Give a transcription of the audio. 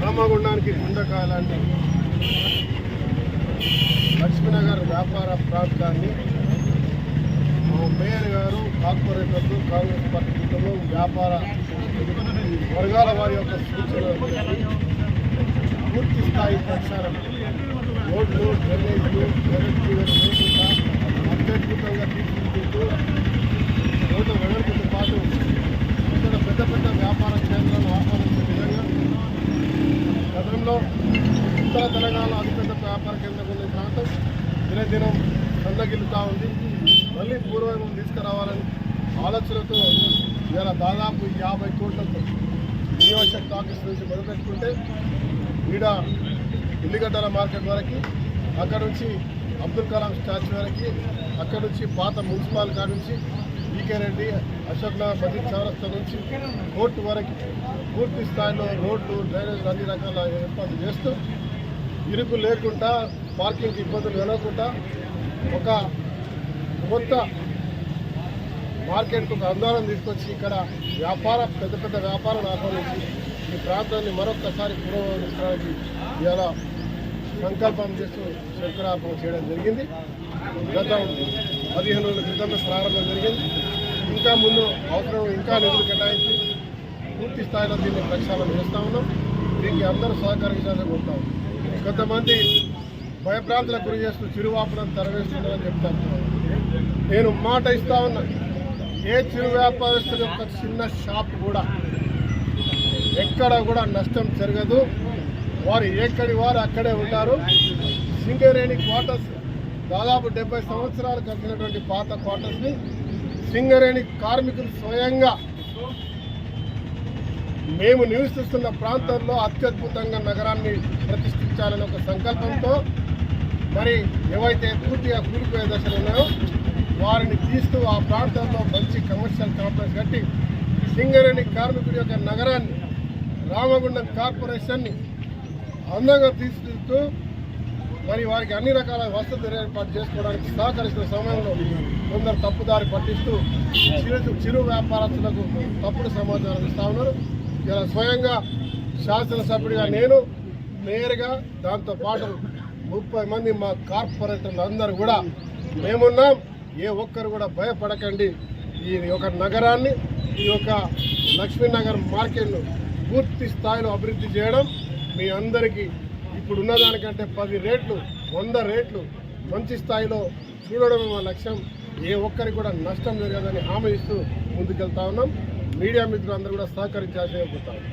రామగుండానికి గుండకాలాన్ని లక్ష్మీనగర్ వ్యాపార ప్రాంతాన్ని మా మేయర్ గారు కార్పొరేటర్లు కాంగ్రెస్ పార్టీ వ్యాపార వర్గాల వారి యొక్క సూచనలు పూర్తి స్థాయి ప్రచారం. రోడ్లు డ్రైనేజీలు ఎలక్ట్రిక్ లేకుండా అత్యద్భుతంగా తీర్చిదిద్దుతూ రోడ్డు వెడల్పుతో పాటు ఇతర పెద్ద పెద్ద వ్యాపార కేంద్రాలు ఆహ్వానించే విధంగా గతంలో ఉత్తర తెలంగాణలో అతిపెద్ద వ్యాపార కేంద్రం ఉన్న ప్రాంతం దినదినం సన్నగిల్లుతూ ఉంది మళ్ళీ పూర్వం తీసుకురావాలని ఆలోచనతో ఇవాళ దాదాపు యాభై కోట్లతో యూనివర్సిటీ ఆఫీస్ నుంచి మొదలుపెట్టుకుంటే ఈడ ఇల్లిగడ్డల మార్కెట్ వరకు అక్కడ నుంచి అబ్దుల్ కలాం స్టాచ్యూ వరకు అక్కడ నుంచి పాత మున్సిపాల్ కాడ నుంచి ఈకే రెడ్డి అశోక్ నగర్ మజీద్ చౌరస్తా నుంచి కోర్టు వరకు పూర్తి స్థాయిలో రోడ్లు డ్రైనేజ్ అన్ని రకాల ఏర్పాట్లు చేస్తూ ఇరుకు లేకుండా పార్కింగ్ ఇబ్బందులు కలగకుండా ఒక కొత్త మార్కెట్కు ఒక అందాలను తీసుకొచ్చి ఇక్కడ వ్యాపార పెద్ద పెద్ద వ్యాపారం ఆహ్వానించి ఈ ప్రాంతాన్ని మరొక్కసారి పురోగమించడానికి ఇలా సంకల్పం చేస్తూ శంకురాపణ చేయడం జరిగింది. గత పదిహేను రోజుల క్రితమే ప్రారంభం జరిగింది. ఇంకా ముందు అవసరం ఇంకా నిధులు కేటాయించి పూర్తి స్థాయిలో దీన్ని ప్రక్షాళన చేస్తా ఉన్నాం. దీనికి అందరూ సహకరించాలని ఉంటాం కొంతమంది భయభ్రాంతులకు గురి చేస్తూ చిరువాపులను తరవేస్తున్నారని చెప్తాను నేను మాట ఇస్తా ఉన్నా ఏ చిరు వ్యాపారస్తుల యొక్క చిన్న షాప్ కూడా ఎక్కడ కూడా నష్టం జరగదు. వారు ఎక్కడి వారు అక్కడే ఉంటారు. సింగరేణి క్వార్టర్స్ దాదాపు డెబ్బై సంవత్సరాలు కట్టినటువంటి పాత క్వార్టర్స్ని సింగరేణి కార్మికులు స్వయంగా మేము నివసిస్తున్న ప్రాంతంలో అత్యద్భుతంగా నగరాన్ని ప్రతిష్ఠించాలనే ఒక సంకల్పంతో మరి ఏవైతే పూర్తిగా కూలిపోయే దశలు ఉన్నాయో వారిని తీస్తూ ఆ ప్రాంతంలో మంచి కమర్షియల్ కాంప్లెక్స్ కట్టి సింగరేణి కార్మికుడి యొక్క నగరాన్ని రామగుండం కార్పొరేషన్ని అందంగా తీర్చిదిద్దుతూ మరి వారికి అన్ని రకాల వసతులు ఏర్పాటు చేసుకోవడానికి సహకరిస్తున్న సమయంలో కొందరు తప్పుదారి పట్టిస్తూ చిరు చిరు వ్యాపారస్తులకు తప్పుడు సమాచారం ఇస్తా ఉన్నారు. ఇలా స్వయంగా శాసనసభ్యుడిగా నేను మేయర్గా దాంతోపాటు ముప్పై మంది మా కార్పొరేటర్లు అందరూ కూడా మేమున్నాం. ఏ ఒక్కరు కూడా భయపడకండి. ఈ యొక్క నగరాన్ని ఈ యొక్క లక్ష్మీనగర్ మార్కెట్ను పూర్తి స్థాయిలో అభివృద్ధి చేయడం మీ అందరికీ ఇప్పుడు ఉన్నదానికంటే పది రేట్లు వంద రేట్లు మంచి స్థాయిలో చూడడమే మా లక్ష్యం. ఏ ఒక్కరికి కూడా నష్టం జరగదని హామీ ఇస్తూ ముందుకెళ్తా ఉన్నాం. మీడియా మిత్రులందరూ కూడా సహకరించాల్సి కోరుతా ఉన్నాం.